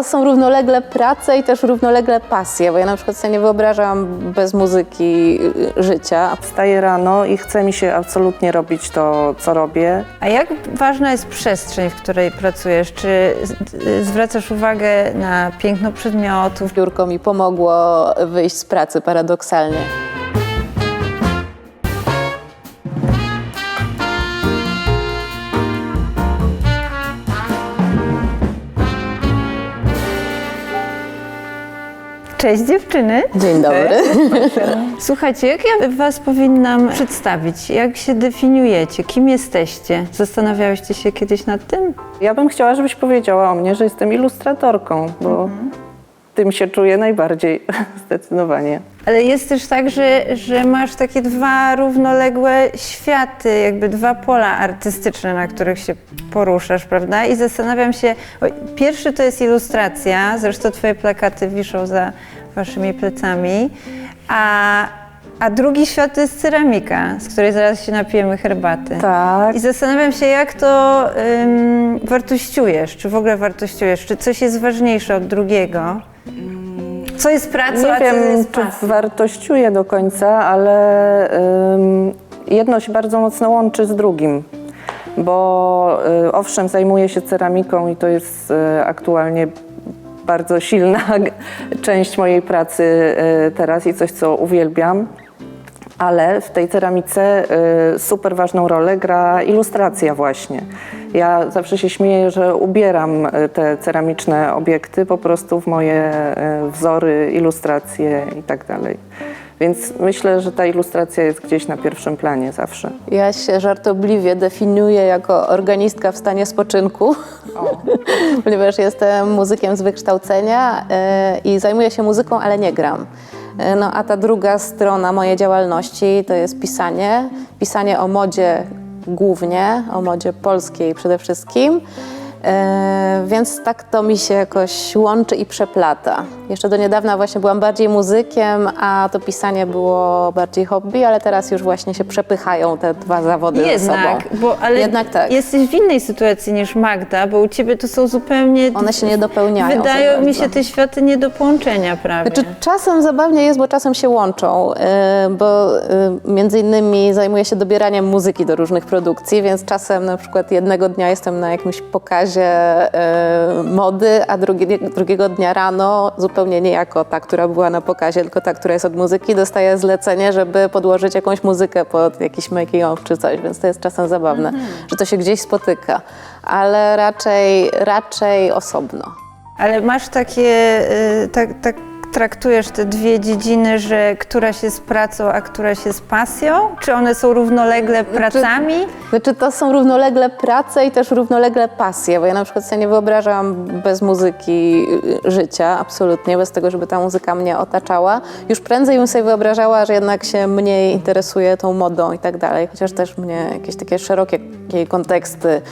to są równolegle prace i też równolegle pasje, bo ja na przykład sobie nie wyobrażam bez muzyki y, życia. Wstaję rano i chce mi się absolutnie robić to, co robię. A jak ważna jest przestrzeń, w której pracujesz? Czy zwracasz uwagę na piękno przedmiotów? Biurko mi pomogło wyjść z pracy paradoksalnie. Cześć dziewczyny! Dzień dobry. Słuchajcie, jak ja was powinnam przedstawić? Jak się definiujecie? Kim jesteście? Zastanawiałyście się kiedyś nad tym? Ja bym chciała, żebyś powiedziała o mnie, że jestem ilustratorką, bo tym się czuję najbardziej zdecydowanie. Ale jest też tak, że, że masz takie dwa równoległe światy, jakby dwa pola artystyczne, na których się poruszasz, prawda? I zastanawiam się, o, pierwszy to jest ilustracja, zresztą twoje plakaty wiszą za waszymi plecami, a, a drugi świat to jest ceramika, z której zaraz się napijemy herbaty. Tak. I zastanawiam się, jak to ym, wartościujesz, czy w ogóle wartościujesz, czy coś jest ważniejsze od drugiego? Co jest pracą, Nie a co wiem, jest czy pasją? wartościuję do końca, ale ym, jedno się bardzo mocno łączy z drugim. Bo y, owszem, zajmuję się ceramiką i to jest y, aktualnie bardzo silna część mojej pracy y, teraz i coś, co uwielbiam. Ale w tej ceramice y, super ważną rolę gra ilustracja właśnie. Ja zawsze się śmieję, że ubieram y, te ceramiczne obiekty po prostu w moje y, wzory, ilustracje i tak dalej. Więc myślę, że ta ilustracja jest gdzieś na pierwszym planie zawsze. Ja się żartobliwie definiuję jako organistka w stanie spoczynku, ponieważ jestem muzykiem z wykształcenia i zajmuję się muzyką, ale nie gram. E, No a ta druga strona mojej działalności to jest pisanie. Pisanie o modzie głównie, o modzie polskiej przede wszystkim. E, więc tak to mi się jakoś łączy i przeplata. Jeszcze do niedawna właśnie byłam bardziej muzykiem, a to pisanie było bardziej hobby, ale teraz już właśnie się przepychają te dwa zawody ze sobą. Jednak, bo ale Jednak tak. jesteś w innej sytuacji niż Magda, bo u ciebie to są zupełnie. One się nie dopełniają Wydają mi się te światy nie do połączenia prawie. Znaczy, czasem zabawnie jest, bo czasem się łączą, yy, bo yy, między innymi zajmuję się dobieraniem muzyki do różnych produkcji, więc czasem na przykład jednego dnia jestem na jakimś pokazie yy, mody, a drugi, drugiego dnia rano zupełnie nie jako ta, która była na pokazie, tylko ta, która jest od muzyki, dostaję zlecenie, żeby podłożyć jakąś muzykę pod jakiś making of czy coś, więc to jest czasem zabawne, że to się gdzieś spotyka, ale raczej, raczej osobno. Ale masz takie, y, tak, tak traktujesz te dwie dziedziny, że któraś jest pracą, a któraś jest pasją? Czy one są równolegle pracami? Znaczy to są równolegle prace i też równolegle pasje, bo ja na przykład sobie nie wyobrażam bez muzyki y, życia, absolutnie, bez tego, żeby ta muzyka mnie otaczała. Już prędzej bym sobie wyobrażała, że jednak się mniej interesuje tą modą i tak dalej, chociaż też mnie jakieś takie szerokie jej konteksty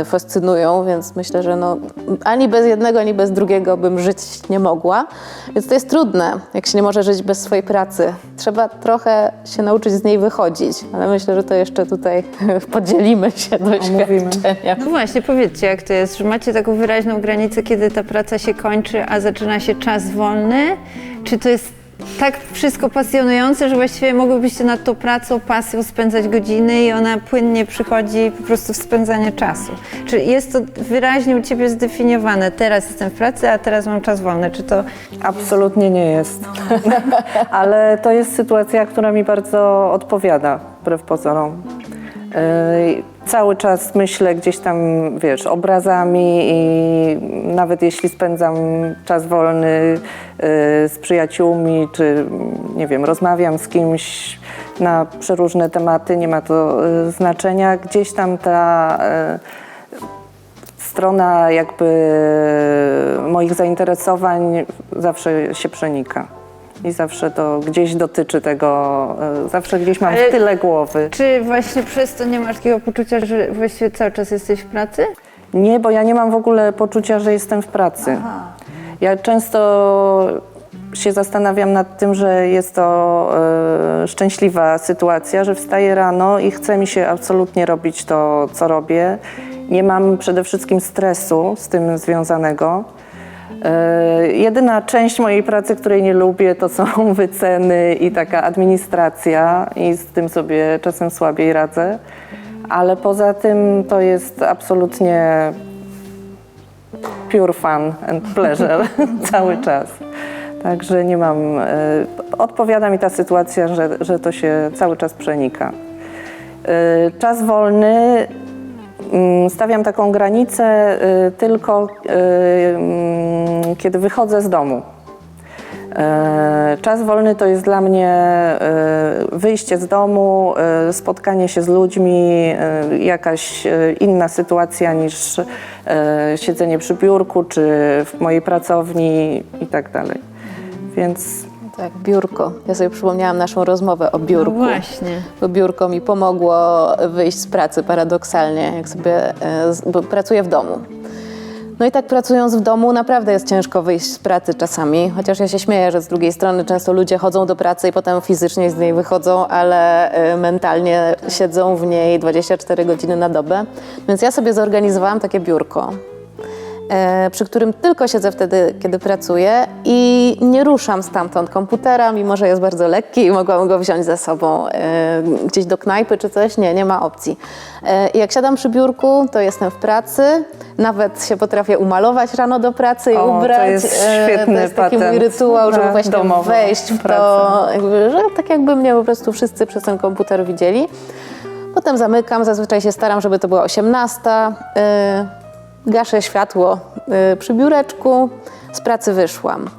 y, fascynują, więc myślę, że no, ani bez jednego, ani bez drugiego bym żyć nie mogła. Więc to jest trudne, jak się nie może żyć bez swojej pracy. Trzeba trochę się nauczyć z niej wychodzić, ale myślę, że to jeszcze tutaj podzielimy się doświadczenia. No właśnie, powiedzcie, jak to jest, że macie taką wyraźną granicę, kiedy ta praca się kończy, a zaczyna się czas wolny? Czy to jest tak wszystko pasjonujące, że właściwie mogłybyście nad tą pracą, pasją spędzać godziny i ona płynnie przychodzi po prostu w spędzanie czasu? Czy jest to wyraźnie u Ciebie zdefiniowane? Teraz jestem w pracy, a teraz mam czas wolny. Czy to Absolutnie nie jest. Ale to jest sytuacja, która mi bardzo odpowiada, wbrew pozorom. Yy, Cały czas myślę gdzieś tam, wiesz, obrazami i nawet jeśli spędzam czas wolny yy, z przyjaciółmi, czy nie wiem, rozmawiam z kimś na przeróżne tematy, nie ma to yy, znaczenia, gdzieś tam ta strona jakby moich zainteresowań zawsze się przenika. I zawsze to gdzieś dotyczy tego, e, zawsze gdzieś mam Ale- w tyle głowy. Czy właśnie przez to nie masz takiego poczucia, że właściwie cały czas jesteś w pracy? Nie, bo ja nie mam w ogóle poczucia, że jestem w pracy. Ja często się zastanawiam nad tym, że jest to e, szczęśliwa sytuacja, że wstaję rano i chce mi się absolutnie robić to, co robię. Nie mam przede wszystkim stresu z tym związanego. E, Jedyna część mojej pracy, której nie lubię, to są wyceny i taka administracja, i z tym sobie czasem słabiej radzę. Ale poza tym to jest absolutnie pure fun and pleasure cały czas. Także nie mam. e, Odpowiada mi ta sytuacja, że, że to się cały czas przenika. E, Czas wolny stawiam taką granicę e, tylko e, mm, kiedy wychodzę z domu. E, Czas wolny to jest dla mnie e, wyjście z domu, spotkanie się z ludźmi, jakaś inna sytuacja niż siedzenie przy biurku czy w mojej pracowni i tak dalej. Więc Tak, biurko. Ja sobie przypomniałam naszą rozmowę o No biurku. właśnie. Bo biurko mi pomogło wyjść z pracy paradoksalnie, jak sobie, e, bo pracuję w domu. No i tak pracując w domu naprawdę jest ciężko wyjść z pracy czasami, chociaż ja się śmieję, że z drugiej strony często ludzie chodzą do pracy i potem fizycznie z niej wychodzą, ale e, mentalnie siedzą w niej 24 godziny na dobę. Więc ja sobie zorganizowałam takie biurko, przy którym tylko siedzę wtedy, kiedy pracuję i nie ruszam stamtąd komputera, mimo że jest bardzo lekki i mogłam go wziąć ze sobą e, gdzieś do knajpy czy coś. Nie, nie ma opcji. E, jak siadam przy biurku, to jestem w pracy, nawet się potrafię umalować rano do pracy i O, to ubrać. jest E, świetny to jest taki mój patent rytuał, żeby właśnie domową wejść w to, jakby, że tak jakby mnie po prostu wszyscy przez ten komputer widzieli. Potem zamykam, zazwyczaj się staram, żeby to była 18. Gaszę światło yy, przy biureczku, z pracy wyszłam.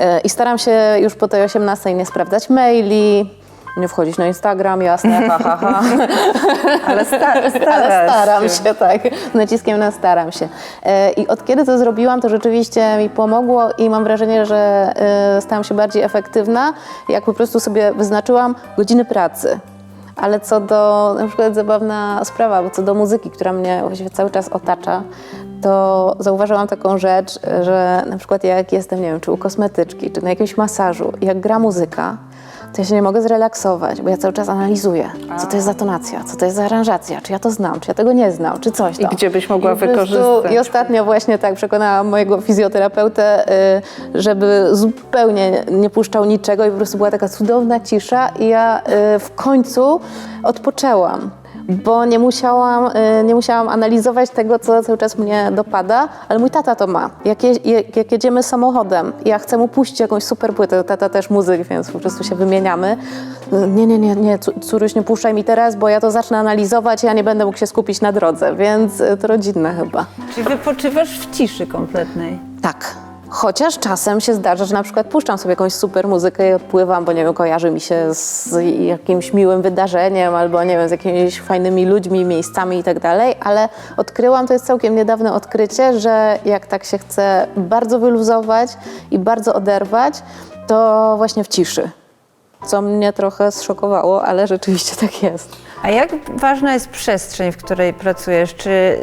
Yy, I staram się już po tej 18 nie sprawdzać maili, nie wchodzić na Instagram, jasne, ha, ha, ha. ale sta, Ale staram się. się, tak. Z naciskiem na staram się. E, I od kiedy to zrobiłam, to rzeczywiście mi pomogło i mam wrażenie, że stałam się bardziej efektywna, jak po prostu sobie wyznaczyłam godziny pracy. Ale co do, na przykład zabawna sprawa, bo co do muzyki, która mnie właściwie cały czas otacza, to zauważyłam taką rzecz, że na przykład jak jestem, nie wiem, czy u kosmetyczki, czy na jakimś masażu, jak gra muzyka, to ja się nie mogę zrelaksować, bo ja cały czas analizuję, co to jest za tonacja, co to jest za aranżacja, czy ja to znam, czy ja tego nie znam, czy coś tam. gdzie byś mogła I wykorzystać. I ostatnio właśnie tak przekonałam mojego fizjoterapeutę, y, żeby zupełnie nie puszczał niczego i po prostu była taka cudowna cisza i ja y, w końcu odpoczęłam. Bo nie musiałam, y, nie musiałam analizować tego, co cały czas mnie dopada, ale mój tata to ma. Jak, je, jak, jedziemy samochodem, ja chcę mu puścić jakąś super płytę, tata też muzyk, więc po prostu się wymieniamy. Y, Nie, nie, nie, nie, córuś, nie puszczaj mi teraz, bo ja to zacznę analizować, ja nie będę mógł się skupić na drodze, więc y, to rodzinne chyba. Czyli wypoczywasz w ciszy kompletnej. Tak. Chociaż czasem się zdarza, że na przykład puszczam sobie jakąś super muzykę i odpływam, bo nie wiem, kojarzy mi się z jakimś miłym wydarzeniem albo nie wiem, z jakimiś fajnymi ludźmi, miejscami i tak dalej, ale odkryłam, to jest całkiem niedawne odkrycie, że jak tak się chce bardzo wyluzować i bardzo oderwać, to właśnie w ciszy. Co mnie trochę zszokowało, ale rzeczywiście tak jest. A jak ważna jest przestrzeń, w której pracujesz? Czy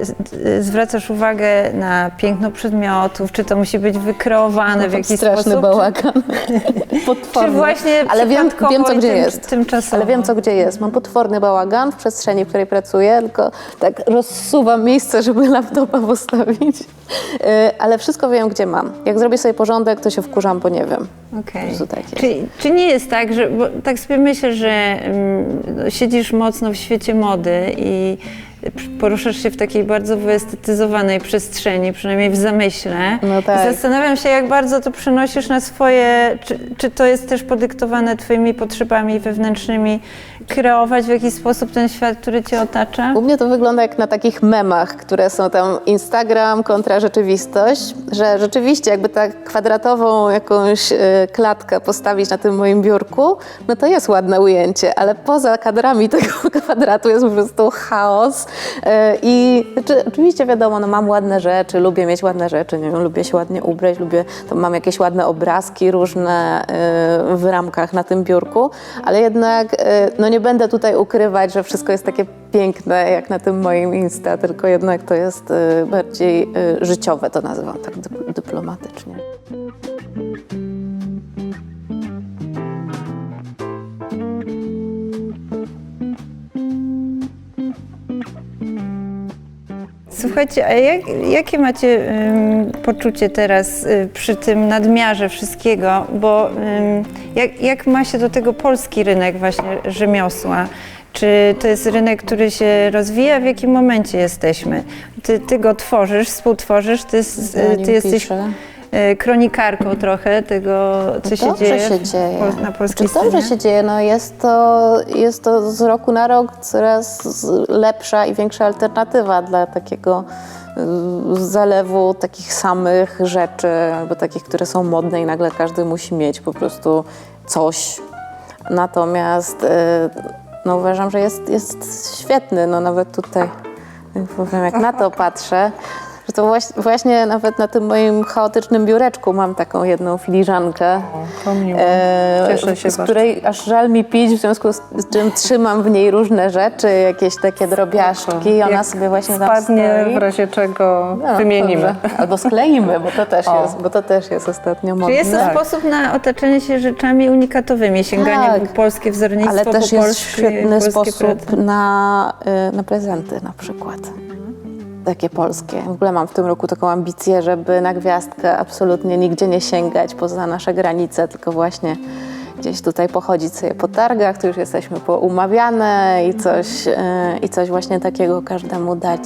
zwracasz uwagę na piękno przedmiotów? Czy to musi być wykreowane w jakiś Straszny sposób? bałagan. Czy, czy Potworny. właśnie Ale wiem, wiem co gdzie tym, jest. Tymczasowo? Ale wiem co gdzie jest. Mam potworny bałagan w przestrzeni, w której pracuję, tylko tak rozsuwam miejsce, żeby laptopa postawić. Yy, Ale wszystko wiem, gdzie mam. Jak zrobię sobie porządek, to się wkurzam, bo nie wiem. Prostu tak. Czy, czy nie jest tak, że bo tak sobie myślę, że mm, siedzisz mocno w świecie mody i poruszasz się w takiej bardzo wyestetyzowanej przestrzeni, przynajmniej w zamyśle. No tak. I zastanawiam się, jak bardzo to przenosisz na swoje, czy, czy to jest też podyktowane twoimi potrzebami wewnętrznymi, kreować w jakiś sposób ten świat, który cię otacza? U mnie to wygląda jak na takich memach, które są tam Instagram kontra rzeczywistość, że rzeczywiście jakby tak kwadratową jakąś y, klatkę postawić na tym moim biurku, no to jest ładne ujęcie, ale poza kadrami tego kwadratu jest po prostu chaos. Y, I znaczy, oczywiście wiadomo, no mam ładne rzeczy, lubię mieć ładne rzeczy, nie wiem, lubię się ładnie ubrać, lubię, to mam jakieś ładne obrazki różne y, w ramkach na tym biurku, ale jednak y, no nie będę tutaj ukrywać, że wszystko jest takie piękne jak na tym moim Insta, tylko jednak to jest bardziej życiowe, to nazywam tak dyp- dyplomatycznie. Słuchajcie, a jak, jakie macie ym, poczucie teraz y, przy tym nadmiarze wszystkiego? Bo ym, jak, jak ma się do tego polski rynek właśnie rzemiosła? Czy to jest rynek, który się rozwija? W jakim momencie jesteśmy? Ty, ty go tworzysz, współtworzysz, ty, s- Ja o nim ty jesteś piszę. Y, kronikarką trochę tego, co się Dobrze dzieje, się dzieje. na polskiej Znaczy, dobrze się dzieje. No jest, to, jest to z roku na rok coraz lepsza i większa alternatywa dla takiego y, zalewu takich samych rzeczy, albo takich, które są modne i nagle każdy musi mieć po prostu coś. Natomiast y, no uważam, że jest, jest świetny. No nawet tutaj powiem, jak na to patrzę, że to właśnie, właśnie nawet na tym moim chaotycznym biureczku mam taką jedną filiżankę. To miło. E, Cieszę się z bardzo. której aż żal mi pić, w związku z z czym trzymam w niej różne rzeczy, jakieś takie drobiażdżki i ona Jak sobie właśnie tam Spadnie, stoi. w razie czego No, wymienimy. dobrze. Albo skleimy, bo to też O. jest, bo to też jest ostatnio modne. Czy jest to Tak. sposób na otaczanie się rzeczami unikatowymi, sięganie Tak. po polskie wzornictwo, Ale po też jest polskie, świetny sposób prace? na, y, na prezenty na przykład. Takie polskie. W ogóle mam w tym roku taką ambicję, żeby na gwiazdkę absolutnie nigdzie nie sięgać poza nasze granice, tylko właśnie gdzieś tutaj pochodzić sobie po targach, tu już jesteśmy poumawiane i coś, y, i coś właśnie takiego każdemu dać,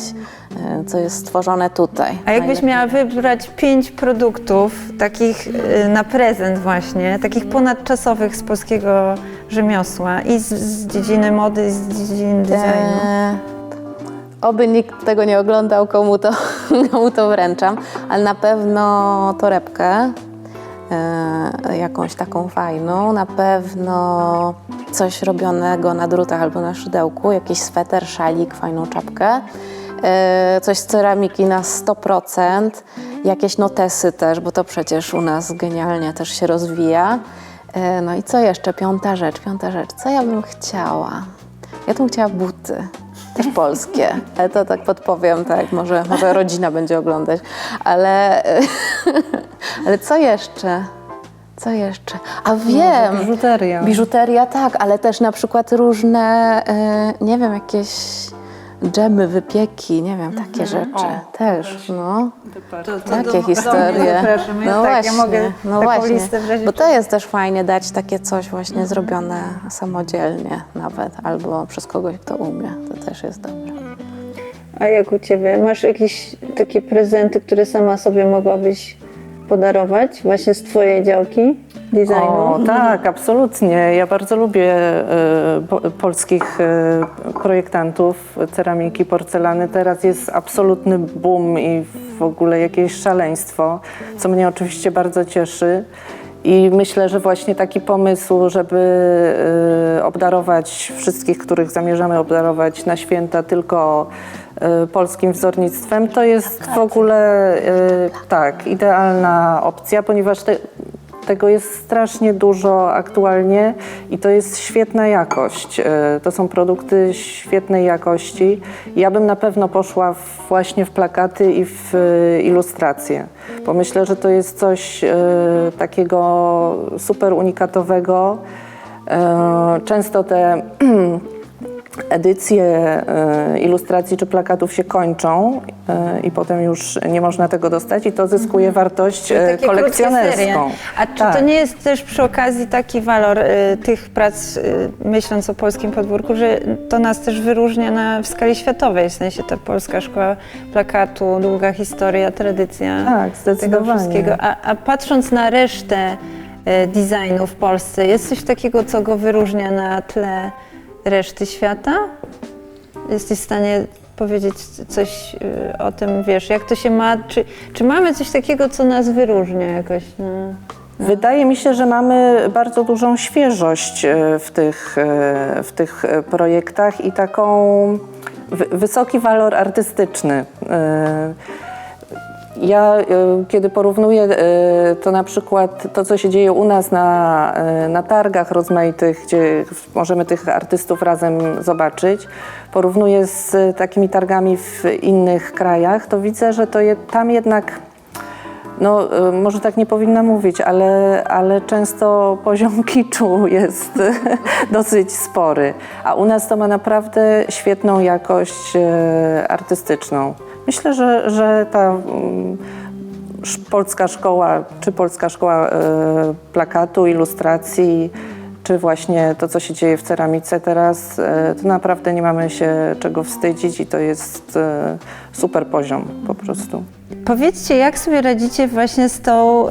y, co jest stworzone tutaj. A jakbyś miała wybrać pięć produktów takich y, na prezent właśnie, takich ponadczasowych z polskiego rzemiosła i z, z dziedziny mody, i z dziedziny designu? Oby nikt tego nie oglądał, komu to, komu to wręczam, ale na pewno torebkę, eee, jakąś taką fajną, na pewno coś robionego na drutach albo na szydełku, jakiś sweter, szalik, fajną czapkę, eee, coś z ceramiki na 100%, jakieś notesy też, bo to przecież u nas genialnie też się rozwija. Eee, No i co jeszcze? Piąta rzecz, piąta rzecz. Co ja bym chciała? Ja bym chciała buty. Też polskie, ale to tak podpowiem, tak, może, może rodzina będzie oglądać, ale, ale co jeszcze? Co jeszcze? A wiem! biżuteria. Biżuteria, tak, ale też na przykład różne, e, nie wiem, jakieś dżemy, wypieki, nie wiem, takie rzeczy też, no. Takie historie. zapraszam. Ja No tak, ja właśnie, mogę no taką właśnie. listę w razie Bo to jest też fajnie dać takie coś właśnie zrobione samodzielnie nawet, albo przez kogoś, kto umie. To też jest dobre. A jak u Ciebie? Masz jakieś takie prezenty, które sama sobie mogłabyś podarować właśnie z Twojej działki designu? O, tak, absolutnie. Ja bardzo lubię po, polskich e, projektantów ceramiki, porcelany. Teraz jest absolutny boom i w ogóle jakieś szaleństwo, co mnie oczywiście bardzo cieszy. I myślę, że właśnie taki pomysł, żeby e, obdarować wszystkich, których zamierzamy obdarować na święta tylko polskim wzornictwem, to jest w ogóle e, tak, idealna opcja, ponieważ te, tego jest strasznie dużo aktualnie i to jest świetna jakość. E, To są produkty świetnej jakości. Ja bym na pewno poszła właśnie w plakaty i w ilustracje, bo myślę, że to jest coś takiego super unikatowego. Często te edycje e, ilustracji czy plakatów się kończą e, i potem już nie można tego dostać i to zyskuje wartość e, kolekcjonerską. A czy Tak. to nie jest też przy okazji taki walor tych prac, myśląc o polskim podwórku, że to nas też wyróżnia na, w skali światowej, w sensie ta polska szkoła plakatu, długa historia, tradycja Tak, tego wszystkiego. A, a patrząc na resztę designu w Polsce, jest coś takiego, co go wyróżnia na tle reszty świata? Jesteś w stanie powiedzieć coś y, o tym, wiesz, jak to się ma, czy, czy mamy coś takiego, co nas wyróżnia jakoś? No? Wydaje mi się, że mamy bardzo dużą świeżość e, w tych, e, w tych projektach i taką wy- wysoki walor artystyczny. Ja, e, kiedy porównuję e, to na przykład to, co się dzieje u nas na, e, na targach rozmaitych, gdzie możemy tych artystów razem zobaczyć, porównuję z takimi targami w innych krajach, to widzę, że to je, tam jednak no, może tak nie powinna mówić, ale, ale często poziom kiczu jest dosyć spory. A u nas to ma naprawdę świetną jakość artystyczną. Myślę, że, że ta mm, polska szkoła, czy polska szkoła e, plakatu, ilustracji, czy właśnie to, co się dzieje w ceramice teraz, e, to naprawdę nie mamy się czego wstydzić i to jest e, super poziom po prostu. Powiedzcie, jak sobie radzicie właśnie z tą,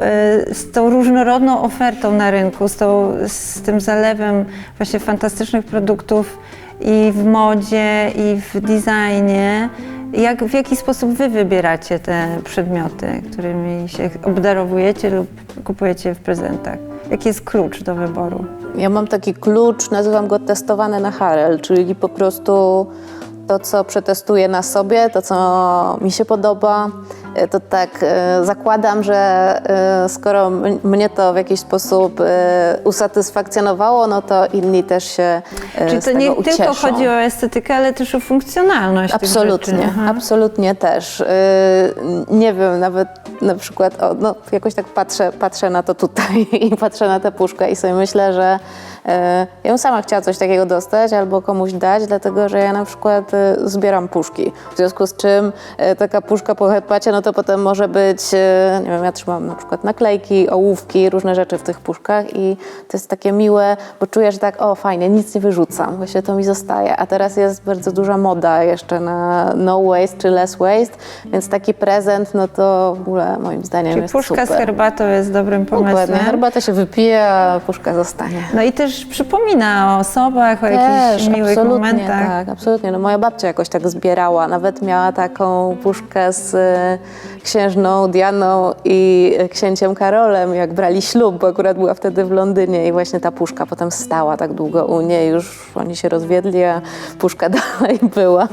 z tą różnorodną ofertą na rynku, z, tą, z tym zalewem właśnie fantastycznych produktów i w modzie, i w designie. Jak, w jaki sposób wy wybieracie te przedmioty, którymi się obdarowujecie lub kupujecie w prezentach? Jaki jest klucz do wyboru? Ja mam taki klucz, nazywam go testowane na Harel, czyli po prostu to, co przetestuję na sobie, to, co mi się podoba, to tak e, zakładam, że e, skoro mnie to w jakiś sposób e, usatysfakcjonowało, no to inni też się e, Czyli to tego nie ucieszą. tylko chodzi o estetykę, ale też o funkcjonalność Absolutnie, absolutnie też. Nie wiem, nawet na przykład, o, no, jakoś tak patrzę, patrzę na to tutaj i patrzę na tę puszkę i sobie myślę, że ja bym sama chciała coś takiego dostać albo komuś dać, dlatego że ja na przykład yy, zbieram puszki. W związku z czym yy, taka puszka po herbacie, no to potem może być, nie wiem, ja trzymam na przykład naklejki, ołówki, różne rzeczy w tych puszkach i to jest takie miłe, bo czuję, że tak, o fajnie, nic nie wyrzucam, właśnie to mi zostaje. A teraz jest bardzo duża moda jeszcze na no waste czy less waste, więc taki prezent, no to w ogóle moim zdaniem Czyli jest puszka super. z herbatą jest dobrym Dokładnie, pomysłem. herbatę się wypije, a puszka zostanie. No i też przypomina o osobach, o jakichś Też, miłych absolutnie, momentach. tak, absolutnie. No, moja babcia jakoś tak zbierała, nawet miała taką puszkę z e, księżną Dianą i księciem Karolem, jak brali ślub, bo akurat była wtedy w Londynie i właśnie ta puszka potem stała tak długo u niej, już oni się rozwiedli, a puszka dalej była.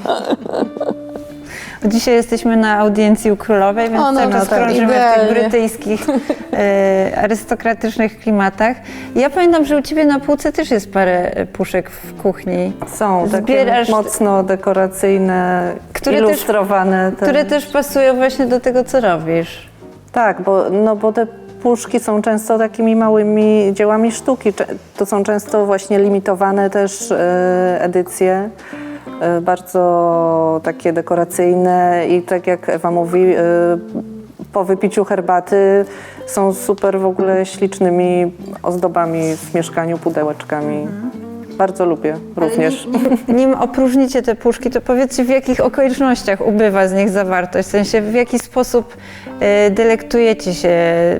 Dzisiaj jesteśmy na audiencji u królowej, więc O, no, cały no czas tak, krążymy w idealnie. tych brytyjskich, e, arystokratycznych klimatach. Ja pamiętam, że u ciebie na półce też jest parę e, puszek w kuchni, Są Zbierasz- takie mocno dekoracyjne, Które też- ilustrowane. te- które też pasują właśnie do tego, co robisz. Tak, bo, no bo te puszki są często takimi małymi dziełami sztuki. Cze- To są często właśnie limitowane też e, edycje, bardzo takie dekoracyjne i tak jak Ewa mówi, e, po wypiciu herbaty są super w ogóle ślicznymi ozdobami w mieszkaniu, pudełeczkami. Bardzo lubię również. Nim opróżnicie te puszki, to powiedzcie, w jakich okolicznościach ubywa z nich zawartość, w sensie w jaki sposób e, delektujecie się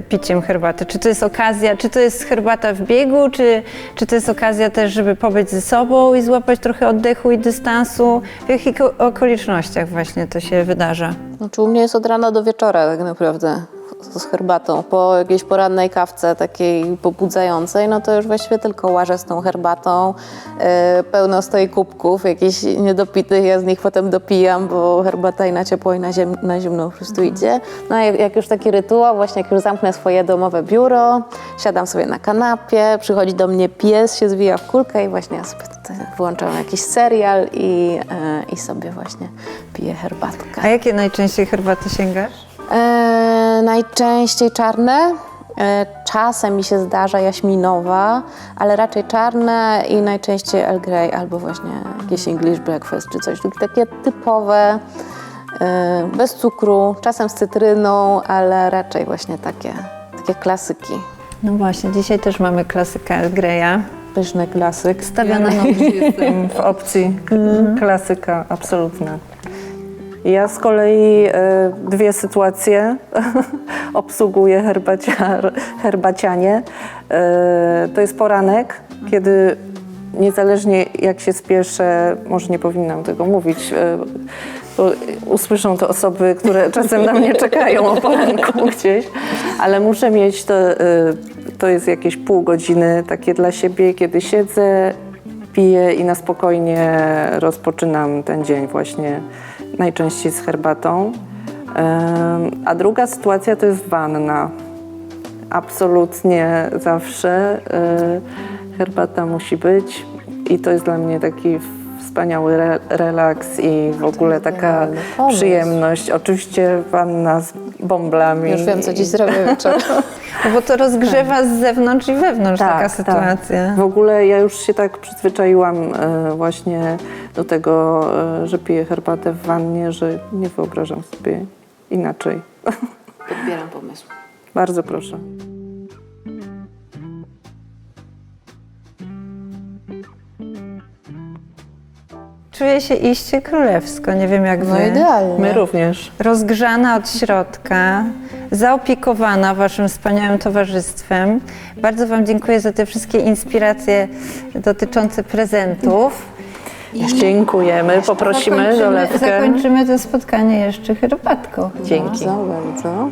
piciem herbaty. Czy to jest okazja, czy to jest herbata w biegu, czy, czy to jest okazja też, żeby pobyć ze sobą i złapać trochę oddechu i dystansu? W jakich okolicznościach właśnie to się wydarza? Znaczy u mnie jest od rana do wieczora tak naprawdę z herbatą. Po jakiejś porannej kawce takiej pobudzającej, no to już właściwie tylko łażę z tą herbatą. Yy, pełno stoi kubków jakichś niedopitych, ja z nich potem dopijam, bo herbata i na ciepło i na, ziem, na zimno po prostu idzie. No jak, jak już taki rytuał, właśnie jak już zamknę swoje domowe biuro, siadam sobie na kanapie, przychodzi do mnie pies, się zwija w kulkę i właśnie ja sobie włączam jakiś serial i, yy, i sobie właśnie piję herbatkę. A jakie najczęściej herbaty sięgasz? E, najczęściej czarne. E, czasem mi się zdarza jaśminowa, ale raczej czarne i najczęściej Earl Grey albo właśnie jakiś English breakfast czy coś. Takie typowe, e, bez cukru, czasem z cytryną, ale raczej właśnie takie, takie klasyki. No właśnie, dzisiaj też mamy klasykę Earl Greya. Pyszny klasyk. Stawiona na Jestem w opcji klasyka, absolutna. Ja z kolei e, dwie sytuacje obsługuję herbaciar, herbacianie. E, to jest poranek, kiedy niezależnie jak się spieszę, może nie powinnam tego mówić, e, bo usłyszą to osoby, które czasem na mnie czekają o poranku gdzieś, ale muszę mieć to, to jest jakieś pół godziny takie dla siebie, kiedy siedzę, piję i na spokojnie rozpoczynam ten dzień właśnie najczęściej z herbatą. A druga sytuacja to jest wanna. Absolutnie zawsze y, herbata musi być i to jest dla mnie taki wspaniały re relaks i w ogóle taka przyjemność. Oczywiście wanna z bąblami. Już wiem, co dziś zrobię wieczorem. No bo to rozgrzewa z zewnątrz i wewnątrz taka sytuacja. W ogóle ja już się tak przyzwyczaiłam e, właśnie do tego, e, że piję herbatę w wannie, że nie wyobrażam sobie inaczej. Podbieram pomysł. Bardzo proszę. Czuję się iście królewsko, nie wiem jak No wy. idealnie. My również. rozgrzana od środka, zaopiekowana Waszym wspaniałym towarzystwem. Bardzo Wam dziękuję za te wszystkie inspiracje dotyczące prezentów. Dziękujemy. Poprosimy Zakończymy- dolewkę. Zakończymy to spotkanie jeszcze herbatką. Dzięki. Bardzo, bardzo.